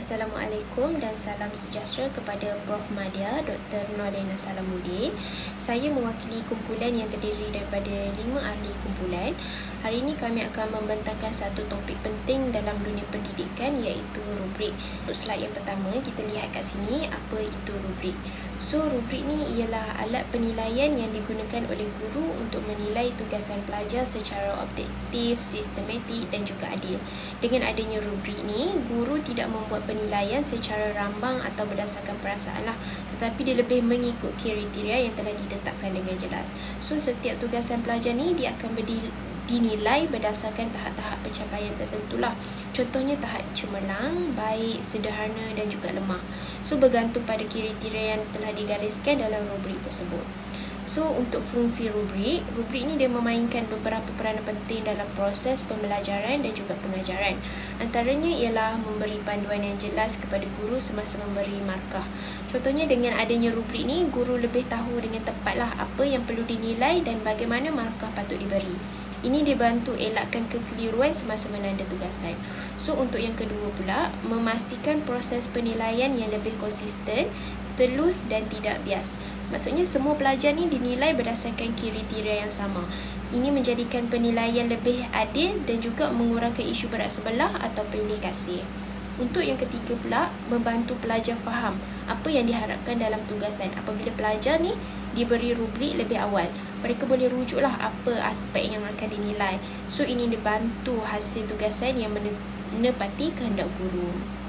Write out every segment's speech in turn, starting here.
Assalamualaikum dan salam sejahtera kepada Prof. Madia, Dr. Nolena Salamuddin. Saya mewakili kumpulan yang terdiri daripada lima ahli kumpulan. Hari ini kami akan membentangkan satu topik penting dalam dunia pendidikan iaitu rubrik. Untuk slide yang pertama, kita lihat kat sini apa itu rubrik. So, rubrik ni ialah alat penilaian yang digunakan oleh guru untuk menilai tugasan pelajar secara objektif, sistematik dan juga adil. Dengan adanya rubrik ni, guru tidak membuat penilaian secara rambang atau berdasarkan perasaan lah, tetapi dia lebih mengikut kriteria yang telah ditetapkan dengan jelas. So, setiap tugasan pelajar ni dia akan berdil dinilai berdasarkan tahap-tahap pencapaian tertentu lah. Contohnya tahap cemerlang, baik, sederhana dan juga lemah. So bergantung pada kriteria yang telah digariskan dalam rubrik tersebut. So untuk fungsi rubrik, rubrik ni dia memainkan beberapa peranan penting dalam proses pembelajaran dan juga pengajaran. Antaranya ialah memberi panduan yang jelas kepada guru semasa memberi markah. Contohnya dengan adanya rubrik ni, guru lebih tahu dengan tepatlah apa yang perlu dinilai dan bagaimana markah patut diberi. Ini dibantu elakkan kekeliruan semasa menanda tugasan. So untuk yang kedua pula, memastikan proses penilaian yang lebih konsisten, telus dan tidak bias. Maksudnya semua pelajar ni dinilai berdasarkan kriteria yang sama. Ini menjadikan penilaian lebih adil dan juga mengurangkan isu berat sebelah atau pilih kasih. Untuk yang ketiga pula, membantu pelajar faham apa yang diharapkan dalam tugasan apabila pelajar ni diberi rubrik lebih awal. Mereka boleh rujuklah apa aspek yang akan dinilai. So ini dibantu hasil tugasan yang menepati kehendak guru.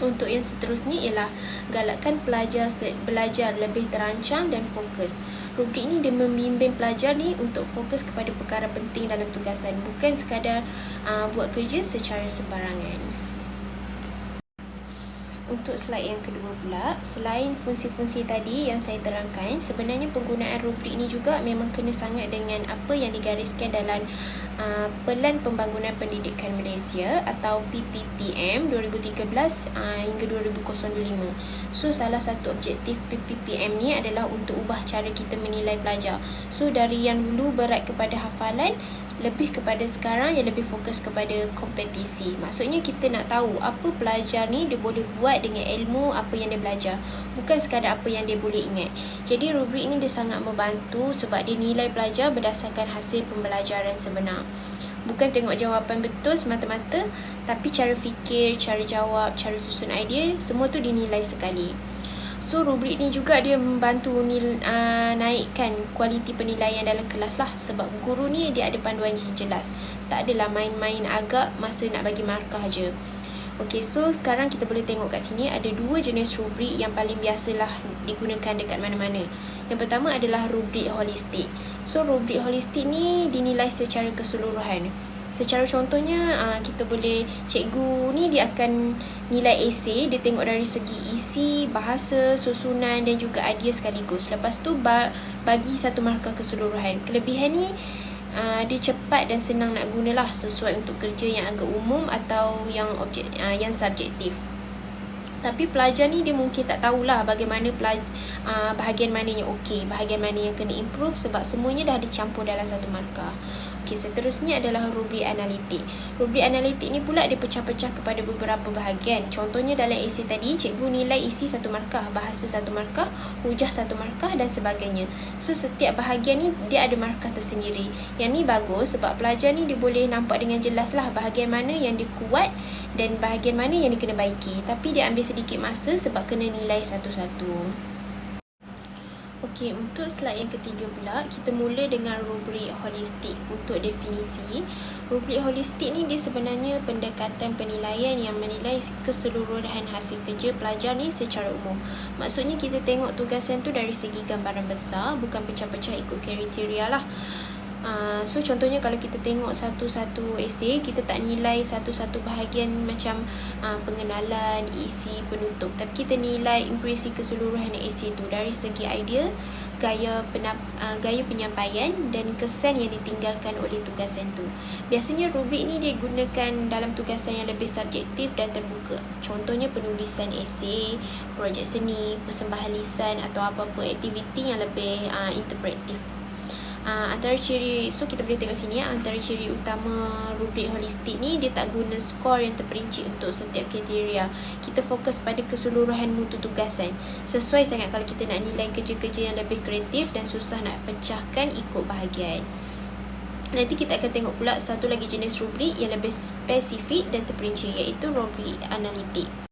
Untuk yang seterusnya ialah galakkan pelajar belajar lebih terancang dan fokus. Rubrik ini dia membimbing pelajar ni untuk fokus kepada perkara penting dalam tugasan bukan sekadar uh, buat kerja secara sembarangan. Untuk slide yang kedua pula, selain fungsi-fungsi tadi yang saya terangkan, sebenarnya penggunaan rubrik ini juga memang kena sangat dengan apa yang digariskan dalam uh, Pelan Pembangunan Pendidikan Malaysia atau PPPM 2013 uh, hingga 2005. So, salah satu objektif PPPM ni adalah untuk ubah cara kita menilai pelajar. So, dari yang dulu berat kepada hafalan, lebih kepada sekarang yang lebih fokus kepada kompetisi. Maksudnya kita nak tahu apa pelajar ni dia boleh buat dengan ilmu apa yang dia belajar. Bukan sekadar apa yang dia boleh ingat. Jadi rubrik ni dia sangat membantu sebab dia nilai pelajar berdasarkan hasil pembelajaran sebenar. Bukan tengok jawapan betul semata-mata tapi cara fikir, cara jawab, cara susun idea semua tu dinilai sekali. So rubrik ni juga dia membantu nil, uh, naikkan kualiti penilaian dalam kelas lah sebab guru ni dia ada panduan jelas. Tak adalah main-main agak masa nak bagi markah je. Okay, so sekarang kita boleh tengok kat sini ada dua jenis rubrik yang paling biasalah digunakan dekat mana-mana. Yang pertama adalah rubrik holistik. So rubrik holistik ni dinilai secara keseluruhan. Secara contohnya uh, kita boleh cikgu ni dia akan nilai esei dia tengok dari segi isi, bahasa, susunan dan juga idea sekaligus. Lepas tu bagi satu markah keseluruhan. Kelebihan ni uh, dia cepat dan senang nak gunalah sesuai untuk kerja yang agak umum atau yang objek uh, yang subjektif. Tapi pelajar ni dia mungkin tak tahulah bagaimana pelaj- uh, bahagian mana yang okey, bahagian mana yang kena improve sebab semuanya dah dicampur dalam satu markah. Okey, seterusnya adalah rubrik analitik. Rubrik analitik ni pula dipecah-pecah kepada beberapa bahagian. Contohnya dalam isi tadi, cikgu nilai isi satu markah, bahasa satu markah, hujah satu markah dan sebagainya. So, setiap bahagian ni dia ada markah tersendiri. Yang ni bagus sebab pelajar ni dia boleh nampak dengan jelas lah bahagian mana yang dia kuat dan bahagian mana yang dia kena baiki. Tapi dia ambil sedikit masa sebab kena nilai satu-satu. Okey, untuk slide yang ketiga pula, kita mula dengan rubrik holistik untuk definisi. Rubrik holistik ni dia sebenarnya pendekatan penilaian yang menilai keseluruhan hasil kerja pelajar ni secara umum. Maksudnya kita tengok tugasan tu dari segi gambaran besar, bukan pecah-pecah ikut kriteria lah. Uh, so contohnya kalau kita tengok satu-satu esei kita tak nilai satu-satu bahagian macam uh, pengenalan, isi, penutup tapi kita nilai impresi keseluruhan esei tu dari segi idea, gaya penap, uh, gaya penyampaian dan kesan yang ditinggalkan oleh tugasan tu. Biasanya rubrik ni digunakan dalam tugasan yang lebih subjektif dan terbuka. Contohnya penulisan esei, projek seni, persembahan lisan atau apa-apa aktiviti yang lebih uh, interpretif. Uh, antara ciri so kita boleh tengok sini ya, antara ciri utama rubrik holistik ni dia tak guna skor yang terperinci untuk setiap kriteria. Kita fokus pada keseluruhan mutu tugasan. Sesuai sangat kalau kita nak nilai kerja-kerja yang lebih kreatif dan susah nak pecahkan ikut bahagian. Nanti kita akan tengok pula satu lagi jenis rubrik yang lebih spesifik dan terperinci iaitu rubrik analitik.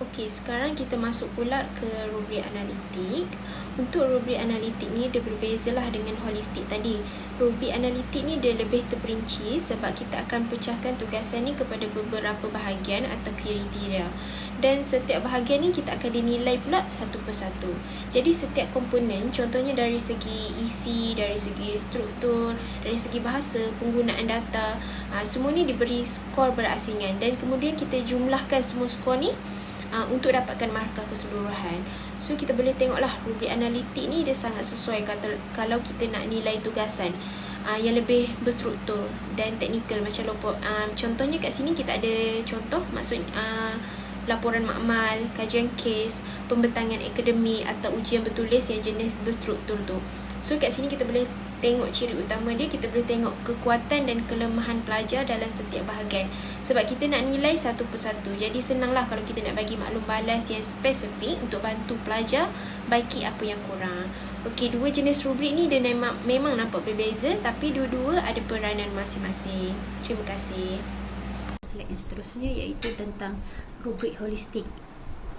Okey, sekarang kita masuk pula ke rubrik analitik. Untuk rubrik analitik ni dia berbezalah dengan holistik tadi. Rubrik analitik ni dia lebih terperinci sebab kita akan pecahkan tugasan ni kepada beberapa bahagian atau kriteria. Dan setiap bahagian ni kita akan dinilai pula satu persatu. Jadi setiap komponen, contohnya dari segi isi, dari segi struktur, dari segi bahasa, penggunaan data, ah, semua ni diberi skor berasingan dan kemudian kita jumlahkan semua skor ni uh, untuk dapatkan markah keseluruhan. So kita boleh tengoklah rubrik analitik ni dia sangat sesuai kata kalau kita nak nilai tugasan uh, yang lebih berstruktur dan teknikal macam lopo uh, contohnya kat sini kita ada contoh maksud uh, laporan makmal, kajian kes, pembentangan akademik atau ujian bertulis yang jenis berstruktur tu. So kat sini kita boleh tengok ciri utama dia kita boleh tengok kekuatan dan kelemahan pelajar dalam setiap bahagian sebab kita nak nilai satu persatu jadi senanglah kalau kita nak bagi maklum balas yang spesifik untuk bantu pelajar baiki apa yang kurang Okey, dua jenis rubrik ni dia memang, memang nampak berbeza tapi dua-dua ada peranan masing-masing. Terima kasih. Slide yang seterusnya iaitu tentang rubrik holistik.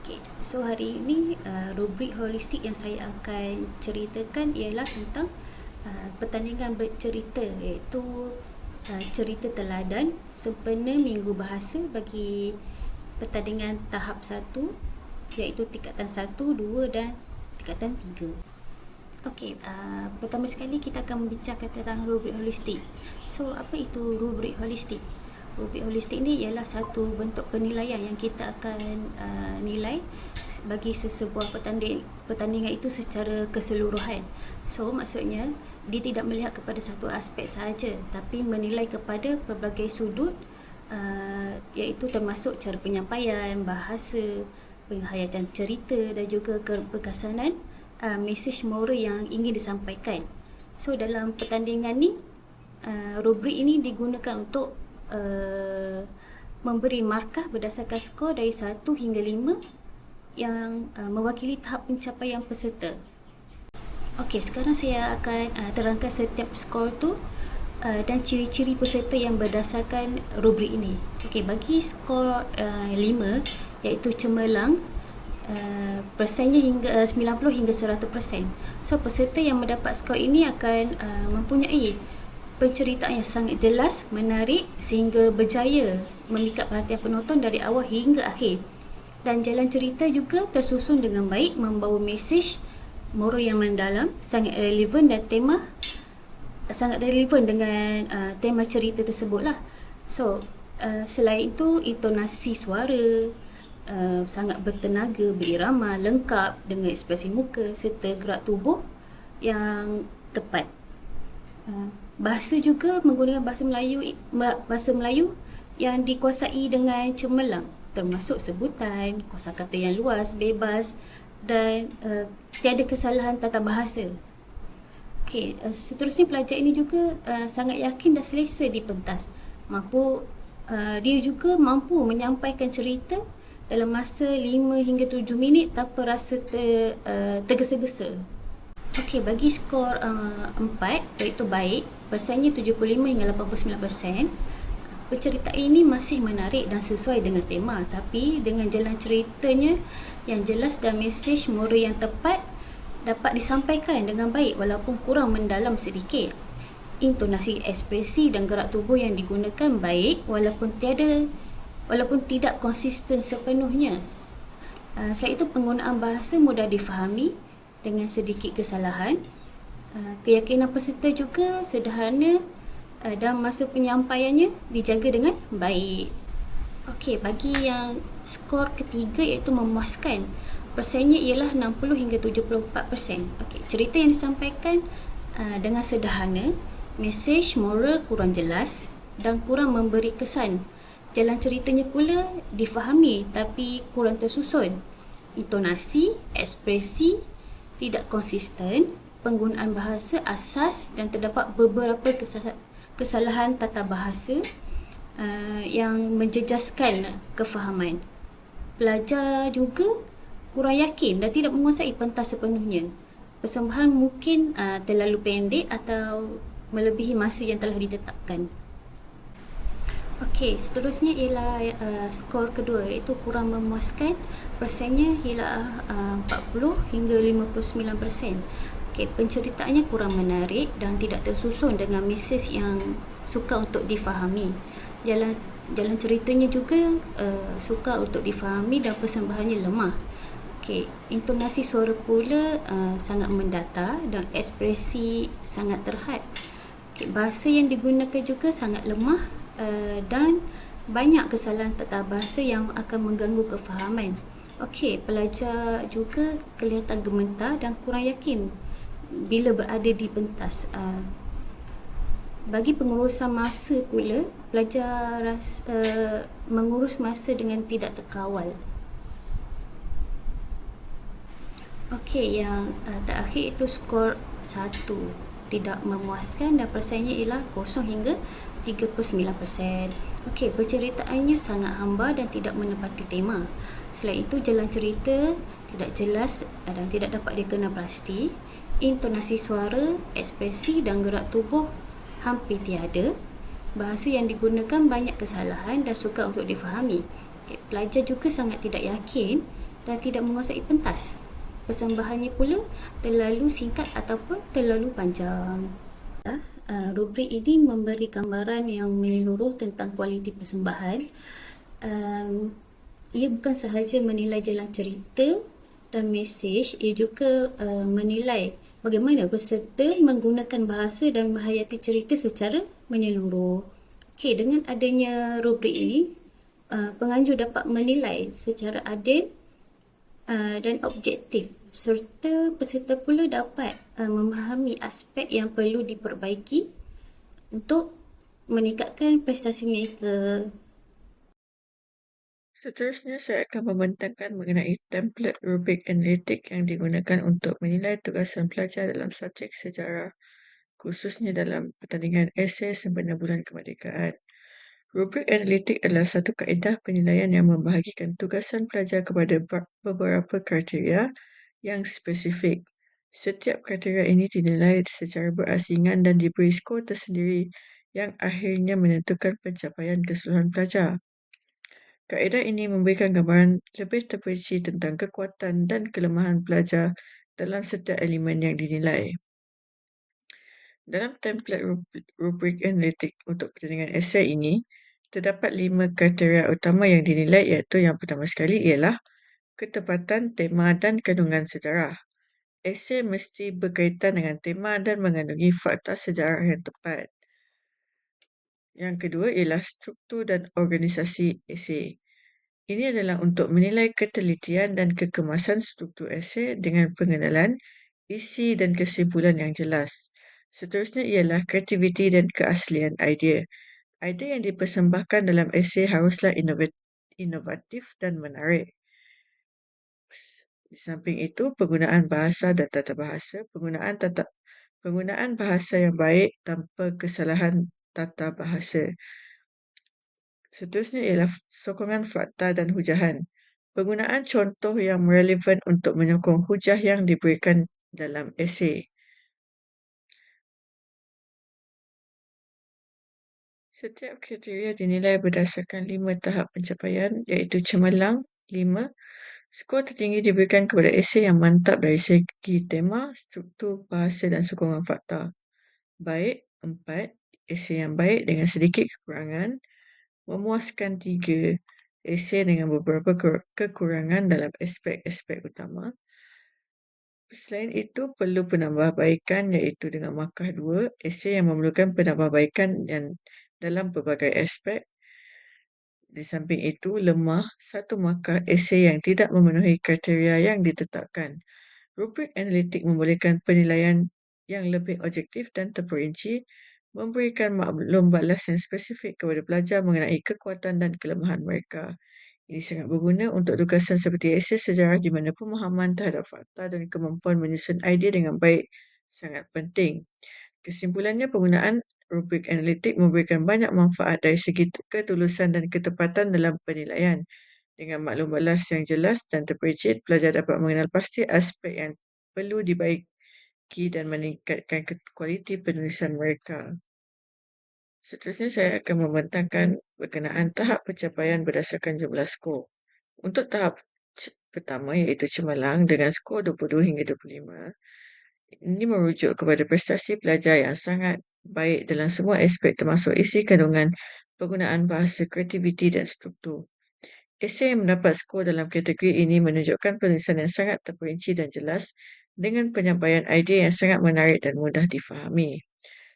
Okey, so hari ini uh, rubrik holistik yang saya akan ceritakan ialah tentang uh, pertandingan bercerita iaitu uh, cerita teladan sempena minggu bahasa bagi pertandingan tahap 1 iaitu tingkatan 1, 2 dan tingkatan 3. Okey, uh, pertama sekali kita akan membicarakan tentang rubrik holistik. So, apa itu rubrik holistik? Rubrik holistik ni ialah satu bentuk penilaian yang kita akan uh, nilai bagi sesebuah pertanding, pertandingan itu secara keseluruhan. So maksudnya dia tidak melihat kepada satu aspek sahaja tapi menilai kepada pelbagai sudut uh, iaitu termasuk cara penyampaian, bahasa, penghayatan cerita dan juga keberkesanan uh, mesej moral yang ingin disampaikan. So dalam pertandingan ni uh, rubrik ini digunakan untuk uh, memberi markah berdasarkan skor dari 1 hingga 5 yang uh, mewakili tahap pencapaian peserta. Okey, sekarang saya akan uh, terangkan setiap skor tu uh, dan ciri-ciri peserta yang berdasarkan rubrik ini. Okey, bagi skor uh, 5 iaitu cemerlang uh, persennya hingga uh, 90 hingga 100%. So peserta yang mendapat skor ini akan uh, mempunyai penceritaan yang sangat jelas, menarik sehingga berjaya memikat perhatian penonton dari awal hingga akhir. Dan jalan cerita juga tersusun dengan baik membawa mesej moral yang mendalam sangat relevan dan tema sangat relevan dengan uh, tema cerita tersebut lah so uh, selain itu intonasi suara uh, sangat bertenaga berirama lengkap dengan ekspresi muka serta gerak tubuh yang tepat. Uh, bahasa juga menggunakan bahasa Melayu bahasa Melayu yang dikuasai dengan cemerlang termasuk sebutan, kosakata yang luas, bebas dan uh, tiada kesalahan tata bahasa. Okey, uh, seterusnya pelajar ini juga uh, sangat yakin dan selesa di pentas. Mampu uh, dia juga mampu menyampaikan cerita dalam masa 5 hingga 7 minit tanpa rasa ter, uh, tergesa-gesa. Okey, bagi skor uh, 4 iaitu baik, persennya 75 hingga 89%. Penceritaan ini masih menarik dan sesuai dengan tema tapi dengan jalan ceritanya yang jelas dan mesej moral yang tepat dapat disampaikan dengan baik walaupun kurang mendalam sedikit. Intonasi ekspresi dan gerak tubuh yang digunakan baik walaupun tiada walaupun tidak konsisten sepenuhnya. Uh, selain itu penggunaan bahasa mudah difahami dengan sedikit kesalahan. Uh, keyakinan peserta juga sederhana uh, dan masa penyampaiannya dijaga dengan baik. Okey, bagi yang skor ketiga iaitu memuaskan. Persennya ialah 60 hingga 74%. Okey, cerita yang disampaikan uh, dengan sederhana, mesej moral kurang jelas dan kurang memberi kesan. Jalan ceritanya pula difahami tapi kurang tersusun. Intonasi, ekspresi tidak konsisten penggunaan bahasa asas dan terdapat beberapa kesalahan tata bahasa uh, yang menjejaskan kefahaman. Pelajar juga kurang yakin dan tidak menguasai pentas sepenuhnya. Persembahan mungkin uh, terlalu pendek atau melebihi masa yang telah ditetapkan. Okey, seterusnya ialah uh, skor kedua iaitu kurang memuaskan. Persennya ialah uh, 40 hingga 59 persen. Okey, penceritaannya kurang menarik dan tidak tersusun dengan mesej yang suka untuk difahami. Jalan jalan ceritanya juga uh, suka untuk difahami dan persembahannya lemah. Okey, intonasi suara pula uh, sangat mendata dan ekspresi sangat terhad. Okay, bahasa yang digunakan juga sangat lemah uh, dan banyak kesalahan tata bahasa yang akan mengganggu kefahaman. Okey, pelajar juga kelihatan gemetar dan kurang yakin bila berada di pentas. Uh, bagi pengurusan masa pula, pelajar ras, uh, mengurus masa dengan tidak terkawal. Okey, yang uh, terakhir itu skor satu tidak memuaskan dan persennya ialah kosong hingga 39%. Okey, perceritaannya sangat hamba dan tidak menepati tema. Selain itu, jalan cerita tidak jelas dan tidak dapat dikenal pasti. Intonasi suara, ekspresi dan gerak tubuh hampir tiada. Bahasa yang digunakan banyak kesalahan dan suka untuk difahami. Pelajar juga sangat tidak yakin dan tidak menguasai pentas. Persembahannya pula terlalu singkat ataupun terlalu panjang. Uh, rubrik ini memberi gambaran yang menyeluruh tentang kualiti persembahan. Um, ia bukan sahaja menilai jalan cerita dan mesej, ia juga uh, menilai bagaimana peserta menggunakan bahasa dan menghayati cerita secara menyeluruh. Okey, dengan adanya rubrik ini, uh, penganjur dapat menilai secara adil uh, dan objektif serta peserta pula dapat uh, memahami aspek yang perlu diperbaiki untuk meningkatkan prestasi mereka. Seterusnya, saya akan membentangkan mengenai template rubrik analitik yang digunakan untuk menilai tugasan pelajar dalam subjek sejarah, khususnya dalam pertandingan esei sempena bulan kemerdekaan. Rubrik analitik adalah satu kaedah penilaian yang membahagikan tugasan pelajar kepada beberapa kriteria yang spesifik. Setiap kriteria ini dinilai secara berasingan dan diberi skor tersendiri yang akhirnya menentukan pencapaian keseluruhan pelajar. Kaedah ini memberikan gambaran lebih terperinci tentang kekuatan dan kelemahan pelajar dalam setiap elemen yang dinilai. Dalam template rubrik analitik untuk pertandingan esei ini, terdapat lima kriteria utama yang dinilai iaitu yang pertama sekali ialah ketepatan tema dan kandungan sejarah. Esei mesti berkaitan dengan tema dan mengandungi fakta sejarah yang tepat. Yang kedua ialah struktur dan organisasi esei. Ini adalah untuk menilai ketelitian dan kekemasan struktur esei dengan pengenalan, isi dan kesimpulan yang jelas. Seterusnya ialah kreativiti dan keaslian idea. Idea yang dipersembahkan dalam esei haruslah inovatif dan menarik. Di samping itu, penggunaan bahasa dan tata bahasa, penggunaan tata penggunaan bahasa yang baik tanpa kesalahan tata bahasa. Seterusnya ialah sokongan fakta dan hujahan. Penggunaan contoh yang relevan untuk menyokong hujah yang diberikan dalam esei. Setiap kriteria dinilai berdasarkan lima tahap pencapaian iaitu cemerlang, lima, Skor tertinggi diberikan kepada esei yang mantap dari segi tema, struktur, bahasa dan sokongan fakta. Baik, empat. Esei yang baik dengan sedikit kekurangan. Memuaskan tiga. Esei dengan beberapa kekurangan dalam aspek-aspek utama. Selain itu, perlu penambahbaikan iaitu dengan markah dua. Esei yang memerlukan penambahbaikan yang dalam pelbagai aspek di samping itu, lemah satu markah esei yang tidak memenuhi kriteria yang ditetapkan. Rubrik analitik membolehkan penilaian yang lebih objektif dan terperinci, memberikan maklum balas yang spesifik kepada pelajar mengenai kekuatan dan kelemahan mereka. Ini sangat berguna untuk tugasan seperti esei sejarah di mana pemahaman terhadap fakta dan kemampuan menyusun idea dengan baik sangat penting. Kesimpulannya, penggunaan rubrik analitik memberikan banyak manfaat dari segi ketulusan dan ketepatan dalam penilaian. Dengan maklum balas yang jelas dan terperinci, pelajar dapat mengenal pasti aspek yang perlu dibaiki dan meningkatkan kualiti penulisan mereka. Seterusnya saya akan membentangkan berkenaan tahap pencapaian berdasarkan jumlah skor. Untuk tahap pertama iaitu cemerlang dengan skor 22 hingga 25, ini merujuk kepada prestasi pelajar yang sangat baik dalam semua aspek termasuk isi kandungan, penggunaan bahasa, kreativiti dan struktur. Esei yang mendapat skor dalam kategori ini menunjukkan penulisan yang sangat terperinci dan jelas dengan penyampaian idea yang sangat menarik dan mudah difahami.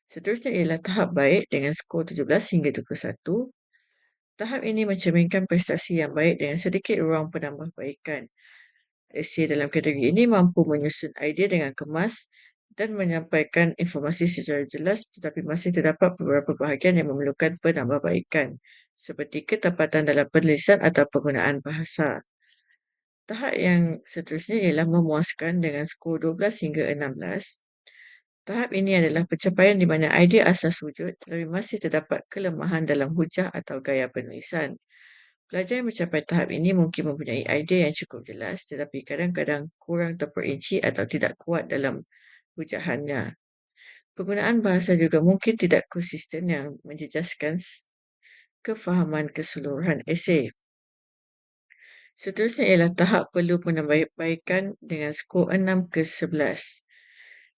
Seterusnya ialah tahap baik dengan skor 17 hingga 21. Tahap ini mencerminkan prestasi yang baik dengan sedikit ruang penambahbaikan. Esei dalam kategori ini mampu menyusun idea dengan kemas dan menyampaikan informasi secara jelas tetapi masih terdapat beberapa bahagian yang memerlukan penambahbaikan seperti ketepatan dalam penulisan atau penggunaan bahasa. Tahap yang seterusnya ialah memuaskan dengan skor 12 hingga 16. Tahap ini adalah pencapaian di mana idea asas wujud tetapi masih terdapat kelemahan dalam hujah atau gaya penulisan. Pelajar yang mencapai tahap ini mungkin mempunyai idea yang cukup jelas tetapi kadang-kadang kurang terperinci atau tidak kuat dalam hujahannya. Penggunaan bahasa juga mungkin tidak konsisten yang menjejaskan kefahaman keseluruhan esei. Seterusnya ialah tahap perlu penambahbaikan dengan skor 6 ke 11.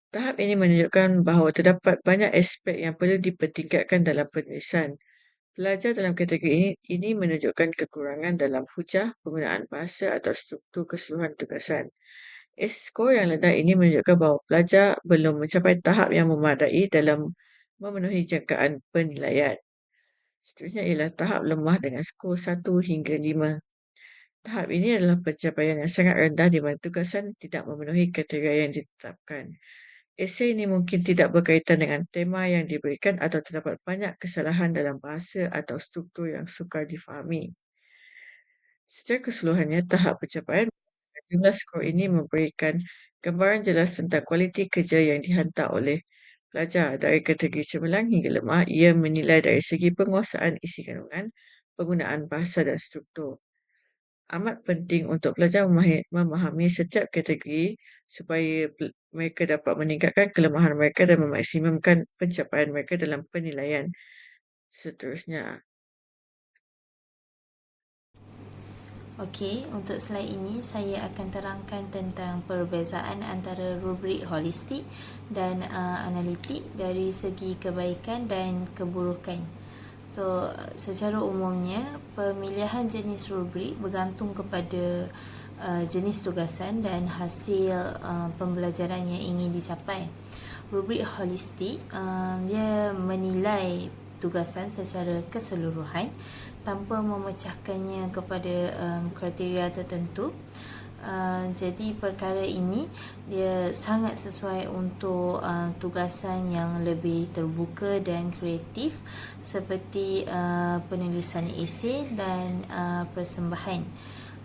Tahap ini menunjukkan bahawa terdapat banyak aspek yang perlu dipertingkatkan dalam penulisan. Pelajar dalam kategori ini, ini menunjukkan kekurangan dalam hujah, penggunaan bahasa atau struktur keseluruhan tugasan. Skor yang rendah ini menunjukkan bahawa pelajar belum mencapai tahap yang memadai dalam memenuhi jangkaan penilaian. Seterusnya ialah tahap lemah dengan skor 1 hingga 5. Tahap ini adalah pencapaian yang sangat rendah di mana tugasan tidak memenuhi kriteria yang ditetapkan. Esei ini mungkin tidak berkaitan dengan tema yang diberikan atau terdapat banyak kesalahan dalam bahasa atau struktur yang sukar difahami. Secara keseluruhannya, tahap pencapaian jumlah skor ini memberikan gambaran jelas tentang kualiti kerja yang dihantar oleh pelajar dari kategori cemerlang hingga lemah. Ia menilai dari segi penguasaan isi kandungan, penggunaan bahasa dan struktur amat penting untuk pelajar memahami setiap kategori supaya mereka dapat meningkatkan kelemahan mereka dan memaksimumkan pencapaian mereka dalam penilaian seterusnya. Okey, untuk slide ini saya akan terangkan tentang perbezaan antara rubrik holistik dan uh, analitik dari segi kebaikan dan keburukan. So, secara umumnya pemilihan jenis rubrik bergantung kepada uh, jenis tugasan dan hasil uh, pembelajaran yang ingin dicapai. Rubrik holistik uh, dia menilai tugasan secara keseluruhan tanpa memecahkannya kepada um, kriteria tertentu. Uh, jadi perkara ini dia sangat sesuai untuk uh, tugasan yang lebih terbuka dan kreatif seperti uh, penulisan esei dan uh, persembahan.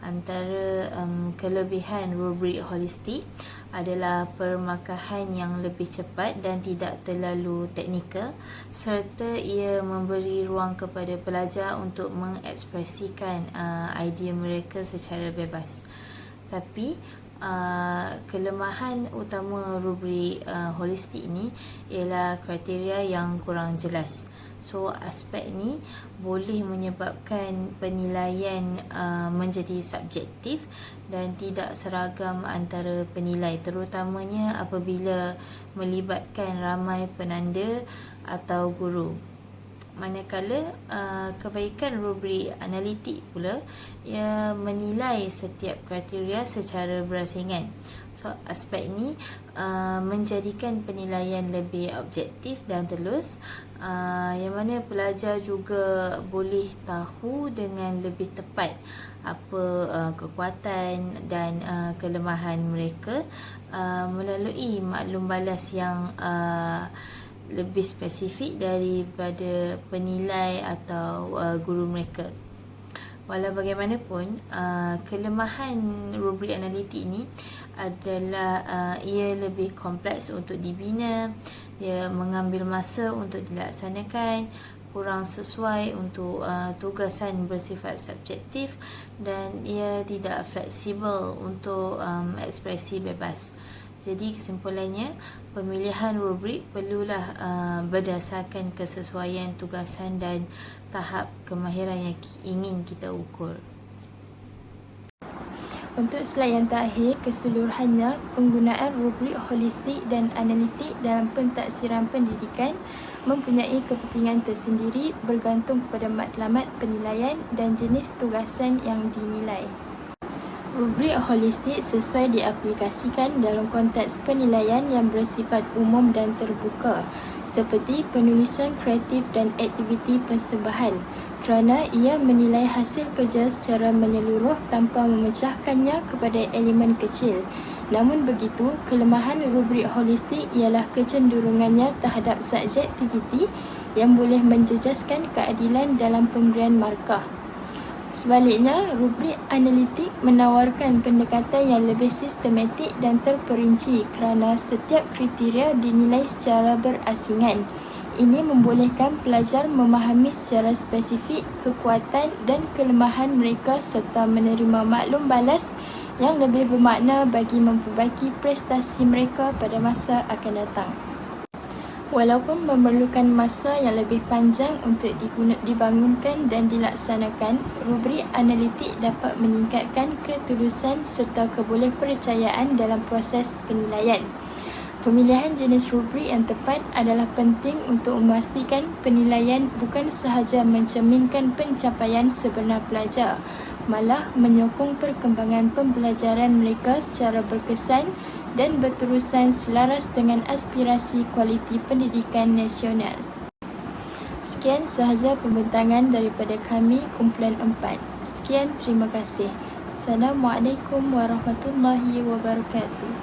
Antara um, kelebihan rubrik holistik adalah permakahan yang lebih cepat dan tidak terlalu teknikal serta ia memberi ruang kepada pelajar untuk mengekspresikan uh, idea mereka secara bebas. Tapi uh, kelemahan utama rubrik uh, holistik ini ialah kriteria yang kurang jelas. So aspek ni boleh menyebabkan penilaian uh, menjadi subjektif dan tidak seragam antara penilai terutamanya apabila melibatkan ramai penanda atau guru manakala uh, kebaikan rubrik analitik pula ia menilai setiap kriteria secara berasingan. So aspek ini uh, menjadikan penilaian lebih objektif dan telus uh, yang mana pelajar juga boleh tahu dengan lebih tepat apa uh, kekuatan dan uh, kelemahan mereka uh, melalui maklum balas yang uh, lebih spesifik daripada penilai atau uh, guru mereka. Walau bagaimanapun, uh, kelemahan rubrik analitik ini adalah uh, ia lebih kompleks untuk dibina, ia mengambil masa untuk dilaksanakan, kurang sesuai untuk uh, tugasan bersifat subjektif dan ia tidak fleksibel untuk um, ekspresi bebas. Jadi kesimpulannya, pemilihan rubrik perlulah uh, berdasarkan kesesuaian tugasan dan tahap kemahiran yang ingin kita ukur. Untuk slide yang terakhir, keseluruhannya penggunaan rubrik holistik dan analitik dalam pentaksiran pendidikan mempunyai kepentingan tersendiri bergantung kepada matlamat penilaian dan jenis tugasan yang dinilai. Rubrik holistik sesuai diaplikasikan dalam konteks penilaian yang bersifat umum dan terbuka seperti penulisan kreatif dan aktiviti persembahan kerana ia menilai hasil kerja secara menyeluruh tanpa memecahkannya kepada elemen kecil. Namun begitu, kelemahan rubrik holistik ialah kecenderungannya terhadap subjektiviti yang boleh menjejaskan keadilan dalam pemberian markah. Sebaliknya, rubrik analitik menawarkan pendekatan yang lebih sistematik dan terperinci kerana setiap kriteria dinilai secara berasingan. Ini membolehkan pelajar memahami secara spesifik kekuatan dan kelemahan mereka serta menerima maklum balas yang lebih bermakna bagi memperbaiki prestasi mereka pada masa akan datang. Walaupun memerlukan masa yang lebih panjang untuk diguna, dibangunkan dan dilaksanakan, rubrik analitik dapat meningkatkan ketulusan serta kebolehpercayaan dalam proses penilaian. Pemilihan jenis rubrik yang tepat adalah penting untuk memastikan penilaian bukan sahaja mencerminkan pencapaian sebenar pelajar, malah menyokong perkembangan pembelajaran mereka secara berkesan dan berterusan selaras dengan aspirasi kualiti pendidikan nasional. Sekian sahaja pembentangan daripada kami kumpulan 4. Sekian terima kasih. Assalamualaikum warahmatullahi wabarakatuh.